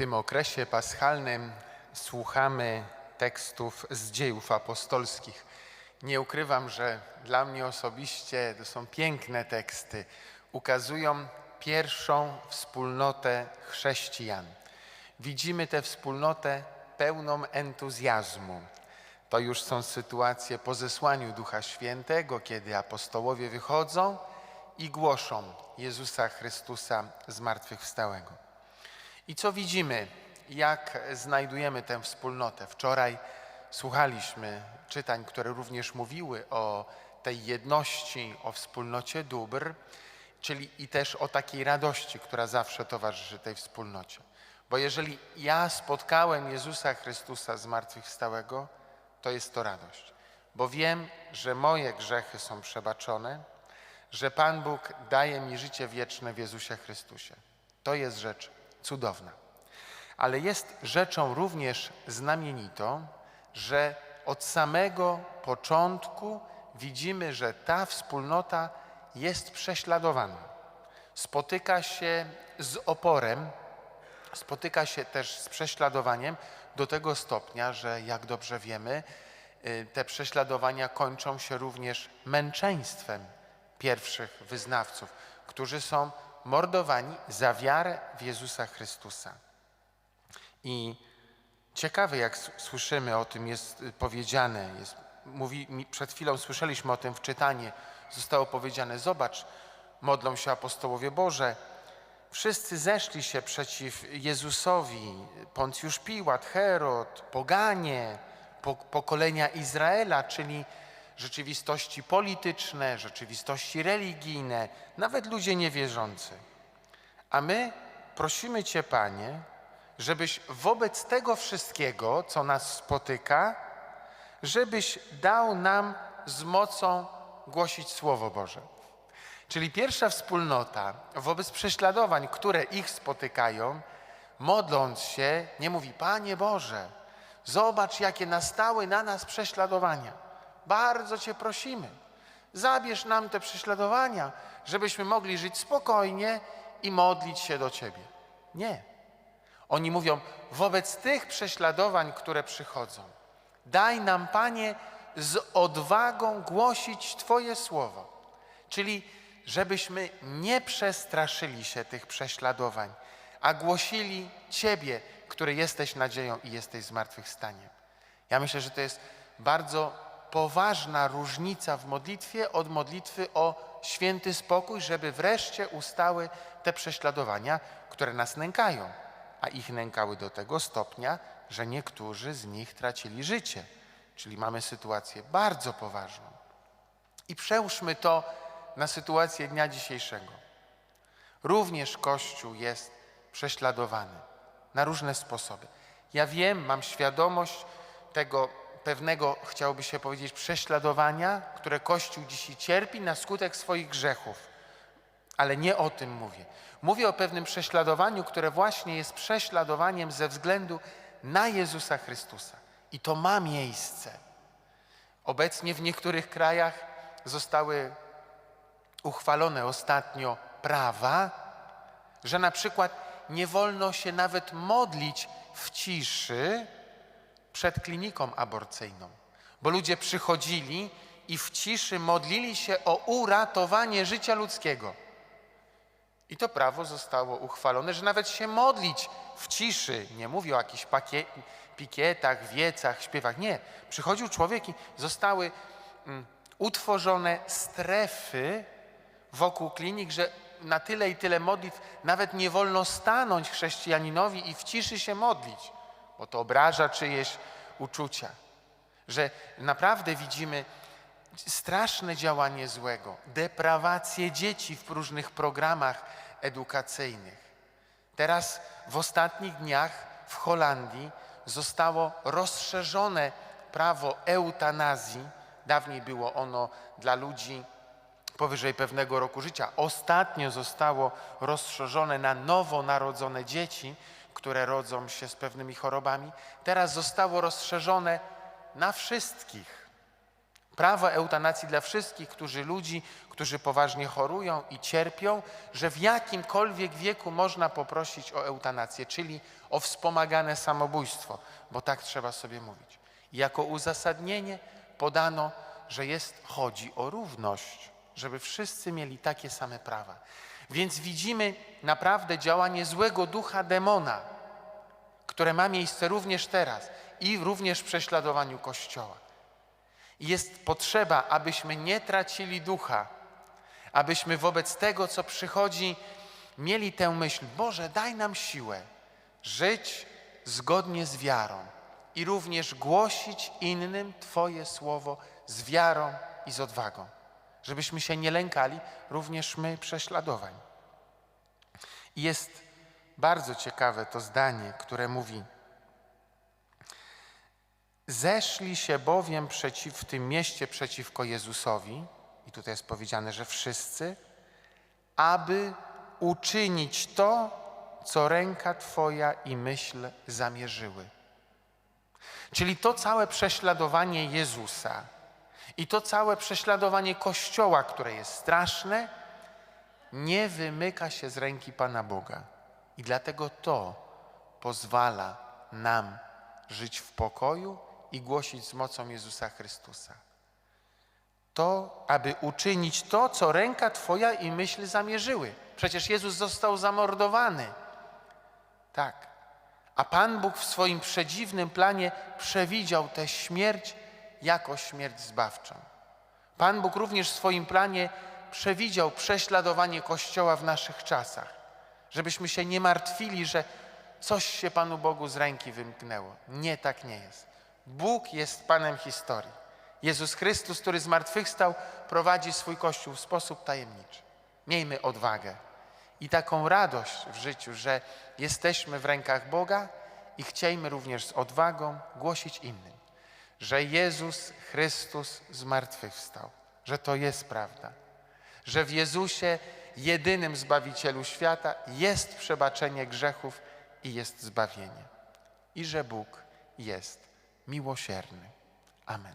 tym okresie paschalnym słuchamy tekstów z dziejów apostolskich. Nie ukrywam, że dla mnie osobiście to są piękne teksty. Ukazują pierwszą wspólnotę chrześcijan. Widzimy tę wspólnotę pełną entuzjazmu. To już są sytuacje po zesłaniu Ducha Świętego, kiedy apostołowie wychodzą i głoszą Jezusa Chrystusa zmartwychwstałego. I co widzimy, jak znajdujemy tę wspólnotę? Wczoraj słuchaliśmy czytań, które również mówiły o tej jedności, o wspólnocie dóbr, czyli i też o takiej radości, która zawsze towarzyszy tej wspólnocie. Bo jeżeli ja spotkałem Jezusa Chrystusa zmartwychwstałego, to jest to radość, bo wiem, że moje grzechy są przebaczone, że Pan Bóg daje mi życie wieczne w Jezusie Chrystusie. To jest rzecz cudowna. Ale jest rzeczą również znamienitą, że od samego początku widzimy, że ta wspólnota jest prześladowana. Spotyka się z oporem, spotyka się też z prześladowaniem do tego stopnia, że jak dobrze wiemy, y, te prześladowania kończą się również męczeństwem pierwszych wyznawców, którzy są mordowani za wiarę w Jezusa Chrystusa. I ciekawe, jak słyszymy o tym, jest y, powiedziane, jest, mówi, przed chwilą słyszeliśmy o tym w czytaniu, zostało powiedziane, zobacz, modlą się apostołowie Boże, Wszyscy zeszli się przeciw Jezusowi, Poncjusz Piłat, Herod, poganie, po, pokolenia Izraela, czyli rzeczywistości polityczne, rzeczywistości religijne, nawet ludzie niewierzący. A my prosimy Cię, Panie, żebyś wobec tego wszystkiego, co nas spotyka, żebyś dał nam z mocą głosić Słowo Boże. Czyli pierwsza wspólnota wobec prześladowań, które ich spotykają, modląc się, nie mówi: Panie Boże, zobacz, jakie nastały na nas prześladowania. Bardzo Cię prosimy, zabierz nam te prześladowania, żebyśmy mogli żyć spokojnie i modlić się do Ciebie. Nie. Oni mówią: wobec tych prześladowań, które przychodzą, daj nam, Panie, z odwagą głosić Twoje słowo. Czyli żebyśmy nie przestraszyli się tych prześladowań, a głosili Ciebie, który jesteś nadzieją i jesteś zmartwychwstaniem. Ja myślę, że to jest bardzo poważna różnica w modlitwie od modlitwy o święty spokój, żeby wreszcie ustały te prześladowania, które nas nękają, a ich nękały do tego stopnia, że niektórzy z nich tracili życie. Czyli mamy sytuację bardzo poważną. I przełóżmy to na sytuację dnia dzisiejszego. Również Kościół jest prześladowany na różne sposoby. Ja wiem, mam świadomość tego pewnego, chciałoby się powiedzieć, prześladowania, które Kościół dzisiaj cierpi na skutek swoich grzechów. Ale nie o tym mówię. Mówię o pewnym prześladowaniu, które właśnie jest prześladowaniem ze względu na Jezusa Chrystusa. I to ma miejsce. Obecnie w niektórych krajach zostały uchwalone ostatnio prawa, że na przykład nie wolno się nawet modlić w ciszy przed kliniką aborcyjną, bo ludzie przychodzili i w ciszy modlili się o uratowanie życia ludzkiego. I to prawo zostało uchwalone, że nawet się modlić w ciszy, nie mówię o jakichś pakie, pikietach, wiecach, śpiewach, nie. Przychodził człowiek i zostały mm, utworzone strefy wokół klinik, że na tyle i tyle modlitw nawet nie wolno stanąć chrześcijaninowi i w ciszy się modlić, bo to obraża czyjeś uczucia. Że naprawdę widzimy straszne działanie złego, deprawację dzieci w różnych programach edukacyjnych. Teraz w ostatnich dniach w Holandii zostało rozszerzone prawo eutanazji. Dawniej było ono dla ludzi powyżej pewnego roku życia. Ostatnio zostało rozszerzone na nowonarodzone dzieci, które rodzą się z pewnymi chorobami. Teraz zostało rozszerzone na wszystkich. prawo eutanacji dla wszystkich, którzy ludzi, którzy poważnie chorują i cierpią, że w jakimkolwiek wieku można poprosić o eutanację, czyli o wspomagane samobójstwo, bo tak trzeba sobie mówić. I jako uzasadnienie podano, że jest, chodzi o równość, żeby wszyscy mieli takie same prawa. Więc widzimy naprawdę działanie złego ducha demona, które ma miejsce również teraz i również w prześladowaniu Kościoła. Jest potrzeba, abyśmy nie tracili ducha, abyśmy wobec tego, co przychodzi, mieli tę myśl: Boże, daj nam siłę żyć zgodnie z wiarą i również głosić innym Twoje słowo z wiarą i z odwagą, żebyśmy się nie lękali również my prześladowań. I jest bardzo ciekawe to zdanie, które mówi: Zeszli się bowiem przeciw, w tym mieście przeciwko Jezusowi, i tutaj jest powiedziane, że wszyscy, aby uczynić to, co ręka Twoja i myśl zamierzyły. Czyli to całe prześladowanie Jezusa i to całe prześladowanie Kościoła, które jest straszne, nie wymyka się z ręki Pana Boga. I dlatego to pozwala nam żyć w pokoju i głosić z mocą Jezusa Chrystusa. To, aby uczynić to, co ręka Twoja i myśl zamierzyły. Przecież Jezus został zamordowany. Tak. A Pan Bóg w swoim przedziwnym planie przewidział tę śmierć jako śmierć zbawczą. Pan Bóg również w swoim planie przewidział prześladowanie Kościoła w naszych czasach, żebyśmy się nie martwili, że coś się Panu Bogu z ręki wymknęło. Nie, tak nie jest. Bóg jest Panem historii. Jezus Chrystus, który zmartwychwstał, prowadzi swój Kościół w sposób tajemniczy. Miejmy odwagę i taką radość w życiu, że jesteśmy w rękach Boga i chciejmy również z odwagą głosić innym, że Jezus Chrystus zmartwychwstał, że to jest prawda, że w Jezusie, jedynym Zbawicielu świata, jest przebaczenie grzechów i jest zbawienie. I że Bóg jest miłosierny. Amen.